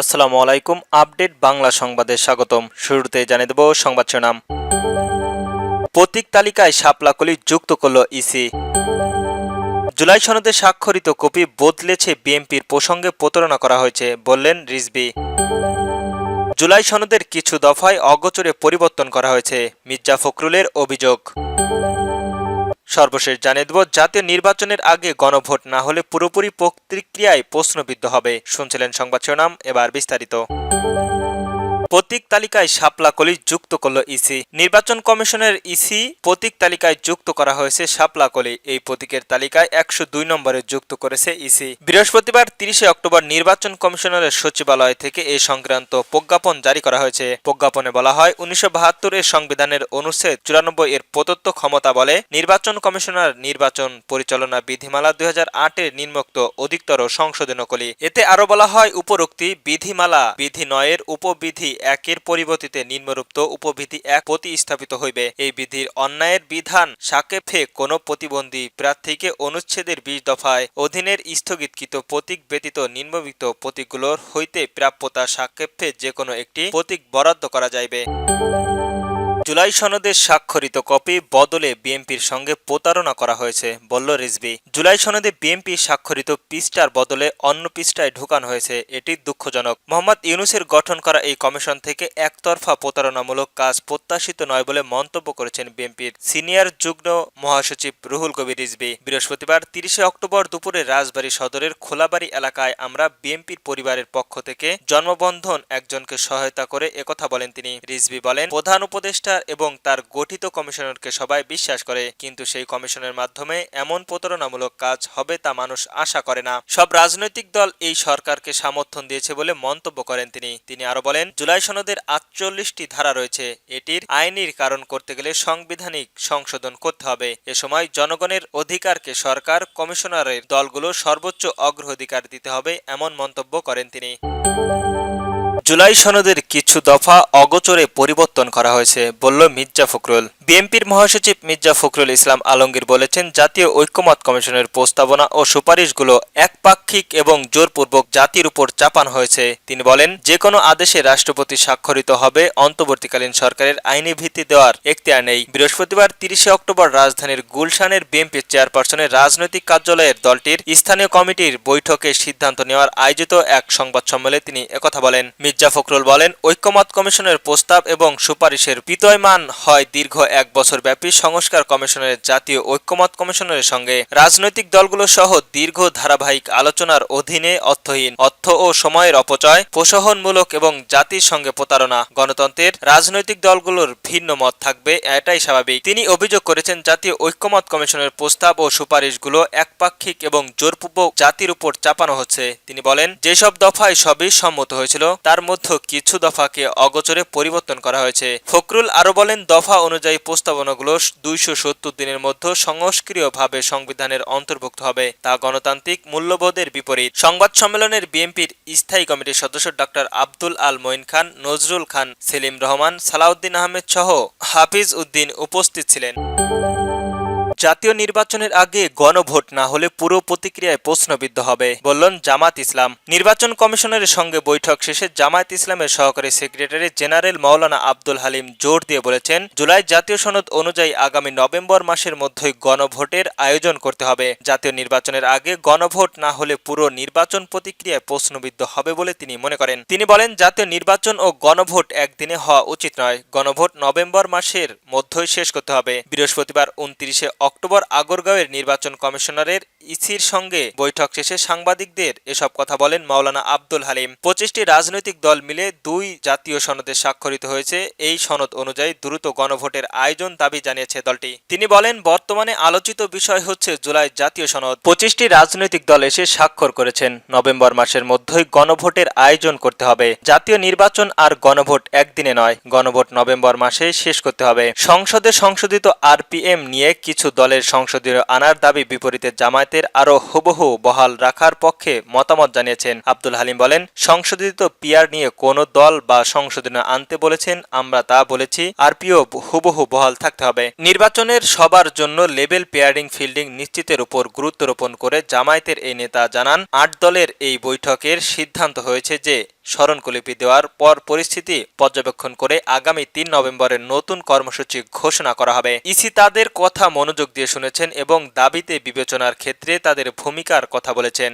আসসালামু আলাইকুম, আপডেট বাংলা সংবাদে স্বাগতম। শুরুতে জানিয়ে দেব সংবাদ শিরোনাম। প্রতীক তালিকায় শাপলাকলি যুক্ত করল ইসি। জুলাই সনদে স্বাক্ষরিত কপি বদলেছে বিএনপির প্রসঙ্গে প্রতারণা করা হয়েছে, বললেন রিজবি জুলাই সনদের কিছু দফায় অগোচরে পরিবর্তন করা হয়েছে, মির্জা ফখরুলের অভিযোগ। সর্বশেষ জানিয়ে দেব, জাতীয় নির্বাচনের আগে গণভোট না হলে পুরোপুরি প্রতিক্রিয়ায় প্রশ্নবিদ্ধ হবে। শুনছিলেন সংবাদ শিরোনাম, এবার বিস্তারিত। প্রতীক তালিকায় শাপলা কলি যুক্ত করল ইসি। নির্বাচন কমিশনের ইসি প্রতীক তালিকায় যুক্ত করা হয়েছে শাপলা কলি। এই প্রতীকের তালিকায় একশো দুই নম্বরে যুক্ত করেছে ইসি। বৃহস্পতিবার তিরিশে অক্টোবর নির্বাচন কমিশনারের সচিবালয় থেকে এ সংক্রান্ত প্রজ্ঞাপন জারি করা হয়েছে। প্রজ্ঞাপনে বলা হয়, উনিশশো এর সংবিধানের অনুচ্ছেদ চুরানব্বই এর প্রদত্ত ক্ষমতা বলে নির্বাচন কমিশনার নির্বাচন পরিচালনা বিধিমালা দুই হাজার আটের নিম্নোক্ত অধিকতর সংশোধন কলি। এতে আরও বলা হয়, উপরোক্তি বিধিমালা বিধি নয়ের উপবিধি একের পরিবর্তিতে নিম্নরূপ্ত উপবিধি এক প্রতিস্থাপিত হইবে। এই বিধির অন্যায়ের বিধান সাকেফে কোনো প্রতিবন্ধী প্রার্থীকে অনুচ্ছেদের বিশ দফায় অধীনের স্থগিতকৃত প্রতীক ব্যতীত নিম্নবিত্ত প্রতীকগুলোর হইতে প্রাপ্যতা সাকেফে যে কোনো একটি প্রতীক বরাদ্দ করা যাইবে। জুলাই সনদে স্বাক্ষরিত কপি বদলে বিএনপির সঙ্গে প্রতারণা করা হয়েছে, বলল রিজভি। জুলাই সনদে বিএনপি স্বাক্ষরিত পৃষ্ঠার বদলে অন্য পৃষ্ঠায় ঢুকানো হয়েছে, এটি দুঃখজনক। মোহাম্মদ ইউনুসের গঠন করা এই কমিশন থেকে একতরফা প্রতারণামূলক কাজ প্রত্যাশিত নয় বলে মন্তব্য করেছেন বিএনপির সিনিয়র যুগ্ম মহাসচিব রুহুল কবির রিজভি। বৃহস্পতিবার তিরিশে অক্টোবর দুপুরে রাজবাড়ী সদরের খোলাবাড়ি এলাকায় আমরা বিএনপির পরিবারের পক্ষ থেকে জন্মবন্ধন একজনকে সহায়তা করে একথা বলেন তিনি। রিজভি বলেন, প্রধান উপদেষ্টা এবং তার গঠিত কমিশনারকে সবাই বিশ্বাস করে, কিন্তু সেই কমিশনের মাধ্যমে এমন প্রতারণামূলক কাজ হবে তা মানুষ আশা করে না। সব রাজনৈতিক দল এই সরকারকে সমর্থন দিয়েছে বলে মন্তব্য করেন তিনি। তিনি আরও বলেন, জুলাই সনদের আটচল্লিশটি ধারা রয়েছে। এটির আইনির কারণ করতে গেলে সাংবিধানিক সংশোধন করতে হবে। এ সময় জনগণের অধিকারকে সরকার, কমিশনারের দলগুলো সর্বোচ্চ অগ্রাধিকার দিতে হবে, এমন মন্তব্য করেন তিনি। জুলাই সনদের কিছু দফা অগোচরে পরিবর্তন করা হয়েছে, বলল মির্জা ফখরুল। বিএনপির মহাসচিব মির্জা ফখরুল ইসলাম আলমগীর বলেছেন, জাতীয় ঐক্যমত কমিশনের প্রস্তাবনা ও সুপারিশগুলো একপাক্ষিক এবং জোরপূর্বক জাতির উপর চাপান হয়েছে। তিনি বলেন যে কোনো আদেশে রাষ্ট্রপতি স্বাক্ষরিত হবে, অন্তর্বর্তীকালীন সরকারের আইনি ভিত্তি দেওয়ার এখতিয়ার নেই। বৃহস্পতিবার তিরিশে অক্টোবর রাজধানীর গুলশানের বিএনপির চেয়ারপারসনের রাজনৈতিক কার্যালয়ের দলটির স্থানীয় কমিটির বৈঠকে সিদ্ধান্ত নেওয়ার আয়োজিত এক সংবাদ সম্মেলনে তিনি একথা বলেন। মির্জা ফখরুল বলেন ঐক্যমত কমিশনের প্রস্তাব এবং সুপারিশের বিতয়মান হয় দীর্ঘ এক বছর ব্যাপী সংস্কার কমিশনের জাতীয় ঐক্যমত কমিশনের সঙ্গে। রাজনৈতিক দলগুলো সহ দীর্ঘ ধারাবাহিক আলোচনার অধীনে অর্থহীন অর্থ ও সময়ের অপচয়, প্রশোহনমূলক এবং জাতির সঙ্গে প্রতারণা, গণতন্ত্রের রাজনৈতিক দলগুলোর ভিন্ন মত থাকবে, এটাই স্বাভাবিক। তিনি অভিযোগ করেছেন, জাতীয় ঐক্যমত কমিশনের প্রস্তাব ও সুপারিশগুলো একপাক্ষিক এবং জোরপূর্বক জাতির উপর চাপানো হচ্ছে। তিনি বলেন, যেসব দফায় সবই সম্মত হয়েছিল, তার মধ্যে কিছু দফাকে অগোচরে পরিবর্তন করা হয়েছে। ফখরুল আরও বলেন, দফা অনুযায়ী প্রস্তাবনাগুলো দুইশো সত্তর দিনের মধ্যে সংস্ক্রিয়ভাবে সংবিধানের অন্তর্ভুক্ত হবে। তা গণতান্ত্রিক মূল্যবোধের বিপরীত। সংবাদ সম্মেলনের বিএনপির স্থায়ী কমিটির সদস্য ডক্টর আব্দুল আল মঈন খান, নজরুল খান, সেলিম রহমান, সালাউদ্দিন আহমেদ সহ হাফিজ উদ্দিন উপস্থিত ছিলেন। জাতীয় নির্বাচনের আগে গণভোট না হলে পুরো প্রতিক্রিয়ায় প্রশ্নবিদ্ধ হবে, বললেন জামাত ইসলাম। নির্বাচন কমিশনের সঙ্গে বৈঠক শেষে জামায়াত ইসলামের সহকারী সেক্রেটারি জেনারেল মাওলানা আব্দুল হালিম জোর দিয়ে বলেছেন, জুলাই জাতীয় সনদ অনুযায়ী আগামী নভেম্বর মাসের মধ্যেই গণভোটের আয়োজন করতে হবে। জাতীয় নির্বাচনের আগে গণভোট না হলে পুরো নির্বাচন প্রতিক্রিয়ায় প্রশ্নবিদ্ধ হবে বলে তিনি মনে করেন। তিনি বলেন, জাতীয় নির্বাচন ও গণভোট একদিনে হওয়া উচিত নয়, গণভোট নভেম্বর মাসের মধ্যই শেষ করতে হবে। বৃহস্পতিবার উনত্রিশে অক্টোবর আগরগাঁওয়ের নির্বাচন কমিশনারের ইসির সঙ্গে বৈঠক শেষে সাংবাদিকদের এসব কথা বলেন মাওলানা আব্দুল হালিম। পঁচিশটি রাজনৈতিক দল মিলে দুই জাতীয় সনদে স্বাক্ষরিত হয়েছে। এই সনদ অনুযায়ী দ্রুত গণভোটের আয়োজন দাবি জানিয়েছে দলটি। তিনি বলেন, বর্তমানে আলোচিত বিষয় হচ্ছে জুলাই জাতীয় সনদ। পঁচিশটি রাজনৈতিক দল এসে স্বাক্ষর করেছেন। নভেম্বর মাসের মধ্যেই গণভোটের আয়োজন করতে হবে। জাতীয় নির্বাচন আর গণভোট একদিনে নয়। গণভোট নভেম্বর মাসে শেষ করতে হবে। সংসদে সংশোধিত আরপিএম নিয়ে কিছু দলের সংসদীয় আনার দাবি বিপরীতে জামায়াতের আরও হুবহু বহাল রাখার পক্ষে মতামত জানিয়েছেন আব্দুল হালিম বলেন, সংশোধিত পিয়ার নিয়ে কোনো দল বা সংশোধনে আনতে বলেছেন, আমরা তা বলেছি, আরপিও হুবহু বহাল থাকতে হবে। নির্বাচনের সবার জন্য লেভেল পেয়ারিং ফিল্ডিং নিশ্চিতের উপর গুরুত্ব রোপণ করে জামায়াতের এই নেতা জানান, আট দলের এই বৈঠকের সিদ্ধান্ত হয়েছে যে স্মরণকলিপি দেওয়ার পর পরিস্থিতি পর্যবেক্ষণ করে আগামী তিন নভেম্বরের নতুন কর্মসূচি ঘোষণা করা হবে। ইসি তাদের কথা মনোযোগ দিয়ে শুনেছেন এবং দাবিতে বিবেচনার ক্ষেত্রে তাদের ভূমিকার কথা বলেছেন।